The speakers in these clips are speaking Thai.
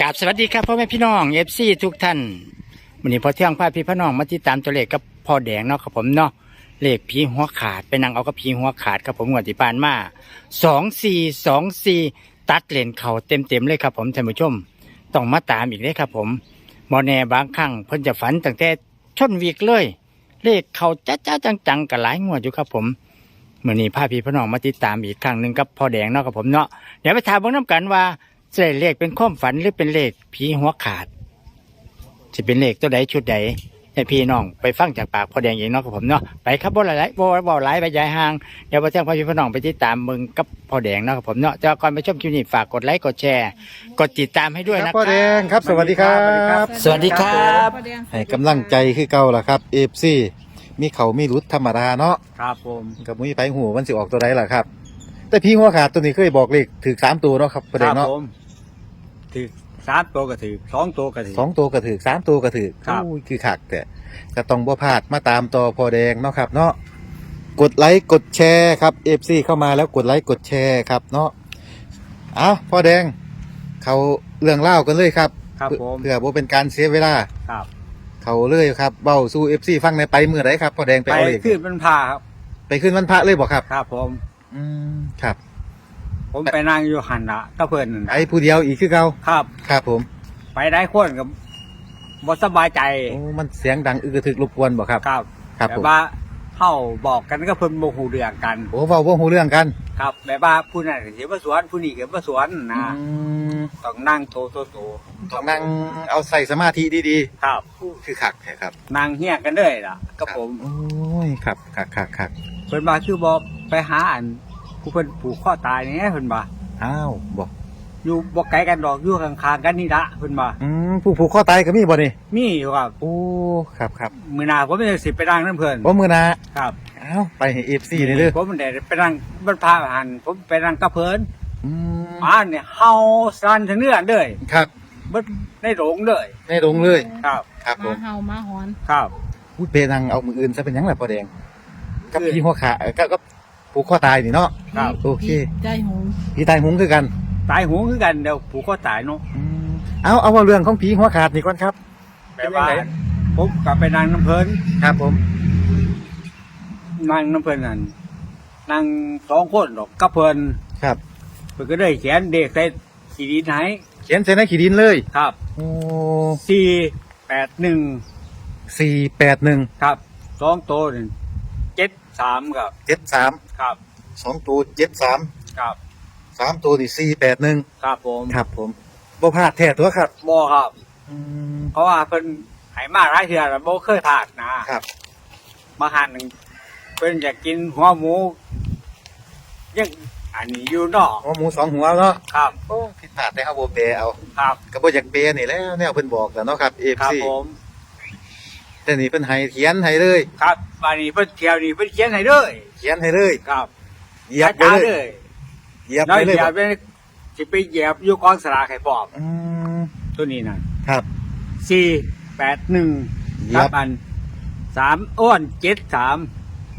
กราบสวัสดีครับพ่อแม่พี่น้องเอฟซีทุกท่านวันนี้พอเที่ยงพาพี่พี่น้องมาติดตามตัวเลขกับพ่อแดงเนาะครับผมเนาะเลขผีหัวขาดไปนั่งเอากับผีหัวขาดครับผมงวดที่ผ่านมาสองสี่สองสี่ตัดเลนเข่าเต็มเต็มๆเลยครับผมท่านผู้ชม ต้องมาตามอีกเลยครับผมมอแน่บางครั้งเพิ่นจะฝันตั้งแต่ชนวีกเลย เลขเขาจ้าจ้าจังๆกับหลายงวดอยู่ครับผมมื่อนี้พาพี่พี่น้องมาติดตามอีกครั้งหนึ่งกับพ่อแดงเนาะครับผมเนาะเดี๋ยวไปถามเบิ่งน้ำกันว่า จะได้เลขเป็นความฝันหรือเป็นเลขผีหัวขาดจะเป็นเลขตัวใดชุดใดให้พี่น้องไปฟังจากปากพ่อแดงเองเนาะกับผมเนาะไปครับบ่หลายๆบ่บ่หลายไปยายห่างเดี๋ยวพอเที่ยงพาพี่น้องไปติดตามมึงกับพ่อแดงเนาะกับผมเนาะแต่ว่าก่อนไปชมคลิปนี้ฝากกดไลค์กดแชร์ กดติดตามให้ด้วยคนะรับคพ่อแดรังบครับสวัสดีครับ สวัสดีครับให้กำลังใจคือเก่าล่ะครับเอฟซีมีเขามีรุดธรรมดาเนาะครับผมกับมุ้ยไปหูมันสิออกตัวใดล่ะครับ แต่พี่หัวขาดตัวนี้เคยบอกเลขถือสามตัวเนาะครับพ่อแดงเนาะ ถือสามตัวก็ถือสองตัวก็ถือ สองตัวก็ถือสามตัวก็ถือครับอุ้ยคือขักแต่ก็ต้องบ่พลาดมาตามต่อพ่อแดงเนาะครับเนาะกดไลค์กดแชร์ครับเอฟซีเข้ามาแล้วกดไลค์กดแชร์ครับเนาะเอาพ่อแดง เขาเรื่องเล่าวกันเลยครับครับผม เพื่อบ่เป็นการเสียเวลา ครับ เขาเลยครับเบ้าสู้เอฟซีฟังในไปเมื่อไรครับพ่อแดงไปไปเอาเลขขึ้นเป็นพาครับ ไปขึ้นวันพระเลยบอกครับ ครับผม อืมครับ ผมไปนั่งอยู่หันละก็เพื่อนนั่นน่ะไอ้ผู้เดียวอีกคือเก่าครับ ครับผมไปได้คนกับบ่สบายใจโอ้มันเสียงดังอึกกระทึกรบกวนบอกครับ ครับครับแบผมบว่าเฮาบอกกันก็เพิ่นบ่ฮู้เรื่องกัน โอ้เว้าว่าหูเรื่องกันครับแบบว่าผู้นั้นก็สิมาสวนผู้นี้ก็มาสวนนะอืมต้องนั่งโตโตโตต้องนั่งเอาใส่สมาธิดีครับๆ คือขักแท้ครับนั่งเฮียกันเลยล่ะกับผม โอ้ยครับขักขักขักเพิ่นว่าคือบ่ไปหาอัน ผู้เพิ่นผูกคอตายนี่เพิ่นว่าอ้าวบอกอยู่บ่ไกลกันดอกอยู่ข้างๆกันนี่ละเพิ่นว่าอืมผู้ผูกข้อตายก็มีบ่นี่มีอยู่ครับโอ้ครับครับมือหนาผมเป็นสิไปนั่งนั่นเพื่อนว่ามือหนาครับอ้าวไปให้เอฟซีนี่เด้อผมได้ไปนั่งบนพาหันผมไปนั่งกับเพื่อนอืมอ่านเนี่ยเฮาสั่นถึงเนื้อเลยครับบนในโรงเลยในลงเลยครับ ครับผมมาเห่ามาหอน ครับ พูดเพนังเอามืออื่นซะเป็นหยังแหละพ่อแดงกับพี่หัวขาเอ่อก็ก็ ผูกข้อตายนี่เนาะครับ โอเคใจหงพี่ตายหุงคือกันตายหูคือกันเดี๋ยวผูกคอตายเนาะเอาเอาว่าเรื่องของผีหัวขาดนี่ก่อนครับแบบว่าเป็นยังไงผมกลับไปนั่งน้ำเพลินครับผมนั่งน้ำเพลินนั่นนั่งสองคนดอกกับเพลินครับเพิ่นก็ได้เขียนเด็กใส่ขีดินให้เขียนใส่ในขีดินเลยครับโอ้สี่แปดหนึ่งสี่แปดหนึ่งครับสองตัวหนึ่งเจ็ด สามครับเจ็ดสามครับสองตัวเจ็ดสามครับสามตัวนี่สี่แปดหนึ่งครับผมครับผมบ่พลาดแท้ตัวครับบ่ครับอืมเพราะว่าเพิ่นใหายมาหลายเทื่อแล้วบ่เคยผ่านนะครับมาหันหนึ่งเพิ่นอยากกินหัวหมูยังอันนี้อยู่เนอกหัวหมูสองหัวเนาะครับโอ้ผิดพลาดแต่เฮาบ่เปเอาครับก็บ่อยากเปนี่แหล้วแนวเพิ่นบอกแล้วเนาะครับครับ FC ผม แต่นี่เพิ่นให้เขียนให้เลย ครับบานนี้เพิ่นเที่ยวนี้เพิ่นเขียนให้เลยเขียนให้เลยครับเหยียบไปจ้าเลเลยยเหยียบน้อไปยเลยเหยียบไปสิไปเหยียบอยู่กองสลากให้พร้อมอืมตัวนี้นั่นครับ4 8 1เหยีคยรับบอันสามอ้วนเจ็ดสาม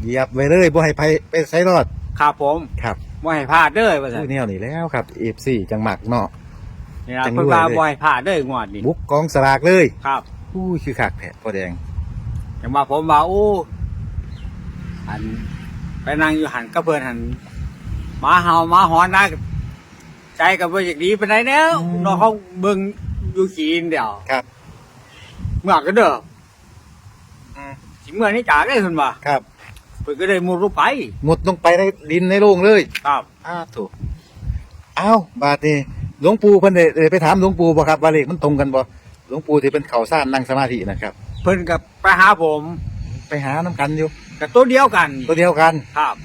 เหยียบไว้เลยบ่ให้ไปไปไสรอดครับผมครับบ่ให้พลาดเด้อว่าซั่ผู้นแนวนี่แล้วครับ FC จังหมักเนาะ นี่ล่ะจังเพิ่นรวยว่าเลย บ่ให้พลาดเด้องวดนี้บุกกองสลากเลยครับอู้ยคือคักแท้พ่อแดง อย่างว่าผมว่าโอ้หันไปนั่งอยู่หันก็เพื่อนหันหมาเห่าหมาหอนได้ใจกับว่าอย่างนี้ไปไหนแล้วน้องเขาเบิ่งอยู่ขีนเดียวครับ เมื่อก็เด้ออืมสิเมื่อนี้จากได้คนว่าครับเพิ่นก็ได้มุดลงไปมุดลงไปในดินในโรงเลยครับอ้าถูกอ้าวบาดนี้หลวงปู่เพิ่นได้ได้ไปถามหลวงปู่บ่ครับว่าเลขมันตรงกันบ่หลวงปู่ที่เป็นเขาซ่านนั่งสมาธินะครับเพิ่นกับไปหาผมไปหาน้ำกันอยู่ กับตัวเดียวกันตัวเดียวกันครับ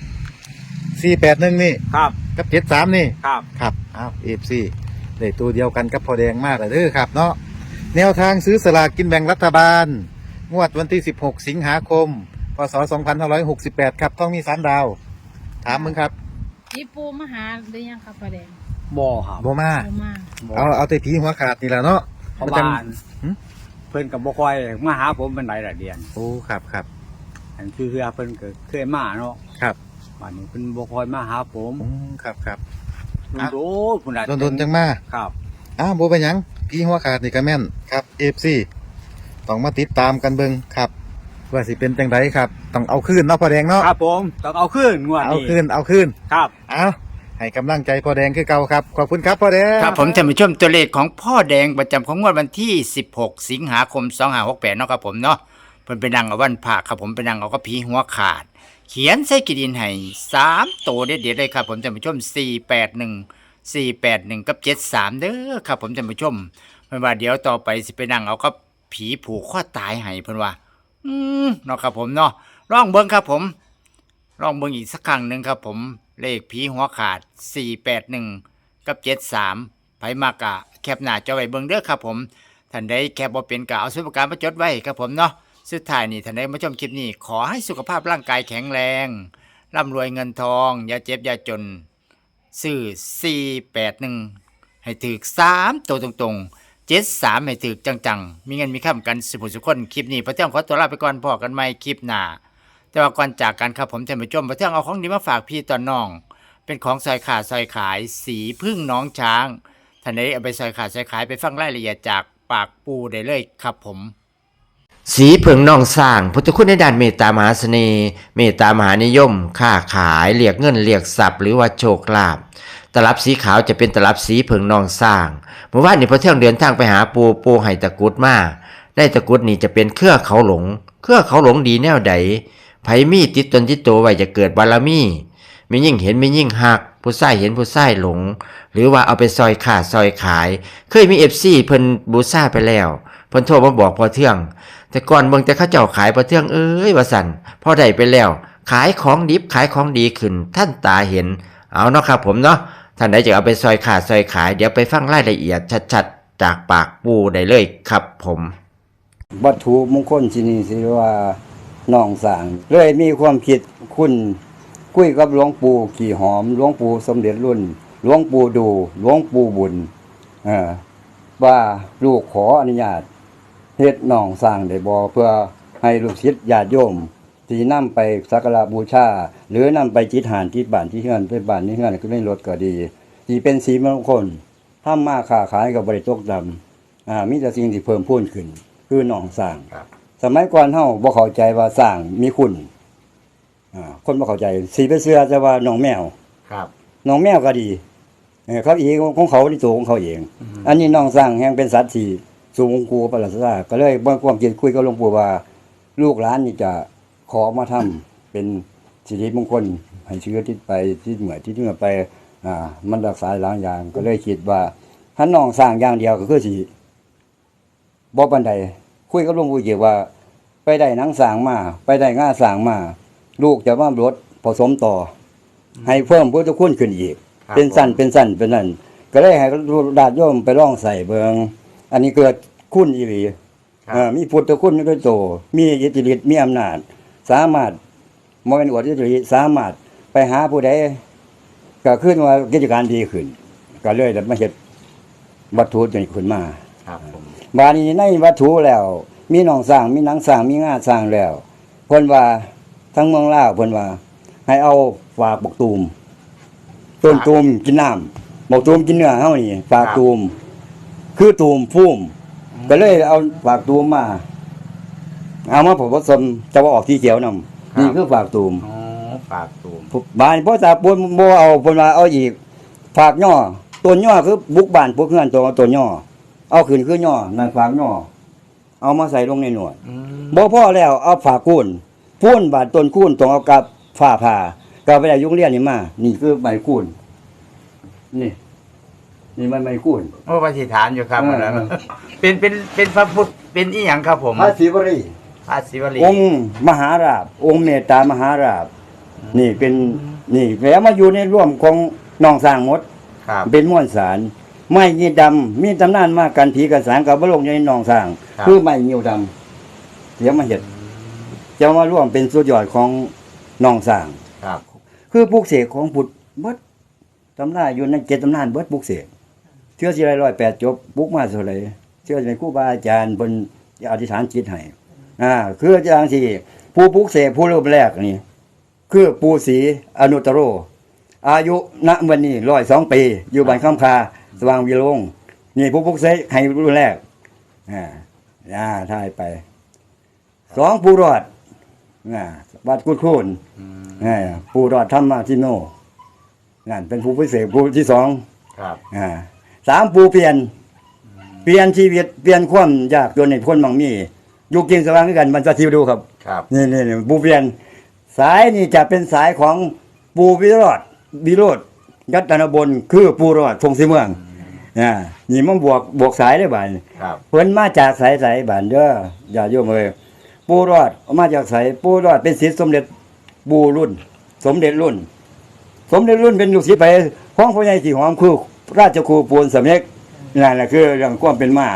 481นี่ครับกับ73นี่ครับครับอ้าว FC ได้ตัวเดียวกันกับพอแดงมากเลยเด้อครับเนาะแนวทางซื้อสลากกินแบ่งรัฐบาล งวดวันที่ 16 สิงหาคม พศ 2568 ครับต้องมีสามดาว ถามมึงครับอีปูมาหาหรือยังครับประเด็นบ่ครับบ่มาปูมาบ่เอาเอาแต่ผีหัวขาดนี่แหละเนาะเพราะมันว่าจังหึ เพิ่นกับบ่ค่อยมาหาผมเป็นหลายหลายเดือนโอ้ครับครับอันคือคือเพิ่นก็เคยมาเนาะครับวันนี้เพิ่นบ่ค่อยมาหาผมอืมครับครับโดนพุ่นน่ะโดนๆจังมาครับอ้าวบ่เป็นหยังผีผีหัวขาดนี่ก็แม่นครับเอฟซีต้องมาติดตามกันเบิ่งครับว่าสิเป็นจังไดครับ ต้องเอาคืนเนาะพ่อแดงเนาะครับผมต้องเอาขึ้นงวดเอานี้คืนเอาคืนครับเอา ให้กำลังใจพ่อแดงคือเก่าครับ ขอบคุณครับพ่อแดง ครับผมท่านผู้ชมตัวเลขของพ่อแดงประจำของงวดวันที่ 16 สิงหาคม 2568เนาะครับผมเนาะเพิ่นไปนั่งเอาวันพระครับผมไปนั่งเอาก็ผีหัวขาด เขียนใส่กีดินให้3ตัวเด็ดๆเลยครับผมท่านผู้ชม 481 481 กับ 73 เด้อครับผมท่านผู้ชมเพิ่นว่าเดี๋ยวต่อไปสิไปนั่งเอาก็ผีผูกข้อตายให้เพิ่นว่า อืมเนาะครับผมเนาะลองเบิ่งครับผม ลองเบิ่งอีกสักครั้งหนึ่งครับผมเลขผีหัวขาด 481 กับ 73ไผมากะแคปหน้าจอไว้เบิ่งเด้อครับผมท่านใดแคปบ่เป็นกะเอาสมุดปากกามาจดไว้ครับผมเนาะสุดท้ายนี่ท่านใดมาชมคลิปนี้ ขอให้สุขภาพร่างกายแข็งแรงร่ำรวยเงินทอง อย่าเจ็บอย่าจนซื้อ481 ให้ถึก3ตัวตรงๆ73ให้ถึกจัง ๆ มีเงินมีค่ำกันสุขสุขคน คลิปนี้พระเจ้าขอตัวลาไปก่อนพอกันใหม่คลิปหน้า แต่ว่าก่อนจากกันครับผมท่านผู้ชมพระเจ้าเอาของดีมาฝากพี่ตอนน้อง เป็นของซอยขาดซอยขาย สีพึ่งน้องช้างท่านใดเอาไปซอยขาดซอยขายไปฟังรายละเอียดจากปากปูได้เลยครับผม สีเผิงน้องสร้างพุทธคุณในด้านเมตตามหาเสน่ห์เมตตามหานิยม ค้าขายเรียกเงินเรียกทรัพย์หรือว่าโชคลาภตลับสีขาวจะเป็นตลับสีเผิงนองสร้างเมื่อวานนี้พอเที่ยงเดินทางไปหาปูปูไห้ตะกุดมาได้ตะกุดนี่จะเป็นเครือเขาหลง เครือเขาหลงดีแนวใด ไผมีติดตนติดตัวไว้จะเกิดบารมีมียิ่งเห็นมียิ่งหัก ผู้ใส่เห็นผู้ใส่หลง หรือว่าเอาไปซอยขาดซอยขาย เคยมีเอฟซีเพิ่นบูซ่าไปแล้วเพิ่นโทรมาบอกพอเที่ยงแต่ก่อนเบิ่งแต่เขาเจ้าขายประเทืองเอ้ยว่าสันพอได้ไปแล้ว ขายของดิบขายของดีขึ้น ท่านตาเห็น เอาเนาะครับผมเนาะท่านใดจะเอาไปซอยขาดซอยขาย เดี๋ยวไปฟังรายละเอียดชัดๆ จากปากปูได้เลยครับผม วัตถุมงคลที่นี่สิว่า น้องสางเลยมีความคิดคุณคุยกับหลวงปู่ขี่หอมหลวงปู่สมเด็จรุ่นหลวงปู่ดูหลวงปู่บุญว่าลูกขออนุญาตเฮ็ดน้องสร้างได้บ่เพื่อให้ลูกศิษย์ญาติโยมที่นำไปสักการะบูชาหรือนำไปจิตหานที่บ้านที่เฮือนไปบ้านที่เฮือนก็ได้รถก็ดีที่เป็นสีมงคลถ้ามาค้าขายกับบริตกดำอ่ามีแต่สิ่งที่เพิ่มพูนขึ้น คือหนองสร้าง สมัยก่อนเฮาบ่เข้าใจว่าสร้างมีคุณอ่าคนบ่เข้าใจสีไปเสื้อจะว่าหนองแมวครับหนองแมวก็ดีเออเขาเองของเขาในตัวของเขาเอง อันนี้หนองสร้างแห่งเป็นสัตว์ที่สูงกูประหลาดซาก็เลยบ่ความคิดคุยกับหลวงปู่ว่า ลูกหลานนี่จะขอมาทำเป็นสิริมงคลให้เชื้อที่ไปที่เหมือที่เหมือไป อ่า มันรักษาหลายอย่าง ก็เลยคิดว่าถ้าน้องสร้างอย่างเดียวก็คือสิบ่ปานใดคุยกับหลวงปู่เกี่ยวว่า ไปได้หนังสร้างมา ไปได้ง่าสร้างมา ลูกจะมาลดผสมต่ออให้เพิ่มพุทธคุณขึ้นอีก ครับเป็นสั้นเป็นสั้นเป็นนั่นก็เลยให้ดาดโยมไปล่องใส่เบิงอันนี้เกิดคุณอีหลีครับ เอ่อมีพุทธคุณด้วยโต มีอิทธิฤทธิ์มีอำนาจ สามารถมเป็นอวดอิทธิฤทธิ์สามารถไปหาผู้ใดก็ขึ้นว่ากิจการดีขึ้น ก็เลยได้มาเฮ็ดวัตถุตัวนี้ขึ้นมา ครับผม บาดนี้ในวัตถุแล้ว มีหนองสร้างมีหนังสร้างมีงาสร้างแล้วเพิ่นว่าทั้งเมืองลาวเพิ่นว่า ให้เอาฝากบกตูมต้นตูมกินน้ำบกตูมกินเนื้อเฮานี่ฝากตูม คือตูมพุ่มก็เลยเอาฝากตูมมา เอามาผสมจะว่าออกที่เขียวนำนี่คือฝากตูมอ๋อปากตูมบ้านพ่อตาปนบ่เอาเพิ่นว่าเอาอีกฝากย่อต้นย่อคือบุกบ้านพวกเฮือนตัวต้นย่อเอาขึ้นคือย่อนั่นฝากย่อ เอามาใส่ลงในหนวดอืมบ่พอแล้วเอาฝากคูนพูนบาดต้นคูนต้องเอากับฝ้าผ่าก็ไปได้ยุงเรียนนี่มา นี่คือใบคูนนี่ นี่มันใบคูนโอ้ปฏิฐานอยู่ครับเอออันนั้นเป็นเป็นเป็นพระพุทธเป็นอีหยังครับผมพระศิวรีพระศิวลีองค์มหาราบ องค์เมตตามหาราบ นี่เป็นนี่แล้วมาอยู่ในร่วมของน้องสร้างหมดครับเป็นม้วนสาร ไม้ยีดำมีตำนานมากกันผีกันสารกับบลงในหนองสร้าง ครับ คือไม้เหี่ยวดำเดี๋ยวมาเห็ดจะมาร่วมเป็นสุดยอดของหนองสร้าง ครับ คือปลูกเสกของพุทธเบิดตำนานอยู่ในเจ็ดตำนานเบิดปลูกเสกเชื่อสิไรร้อยแปดจบปลูกมาเท่าไหรเชื่อในครูบาอาจารย์บนอธิษฐานจิตให้อ่าคืออาจารย์ที่ผู้ปลูกเสกผู้เริ่มแรกนี่ คือปูศรีอนุตตโร อายุณวันนี้ร้อยสองปี อยู่บ้านข้ามคา สว่างวิโรงนี่ผู้ปลุกเสกให้รุ่นแรกอ่าอ่าทายไปสองปูรอดอ่าวัดกุดคูนอ่าปูรอดธรรมาทิโนนั่นเป็นผู้พิเศษผู้ที่สองครับอ่าสามปูเปลี่ยน เปลี่ยนชีวิตเปลี่ยนความยากจนในคนบางมีอยู่กินสว่างด้วยกันมันจะทิวดูครับ ครับนี่นี่นี่ปูเปลี่ยน สายนี่จะเป็นสายของปูวิโรธวิโรธ ยัตนบนคือปูรอดทงสีเมืองอ่านี่มันบวกบวกสายได้บ่ายครับเพิ่นมาจากสายสายบ้านเด้ออย่าโยมเอ้ยปูรอดมาจากสายปูรอดเป็นศิษย์สมเด็จปูรุ่น สมเด็จรุ่น สมเด็จรุ่นเป็นลูกศิษย์ไปของพ่อใหญ่ที่หอมคือราชครูปูนสำเร็จนั่นแหละคือเรื่องความเป็นมา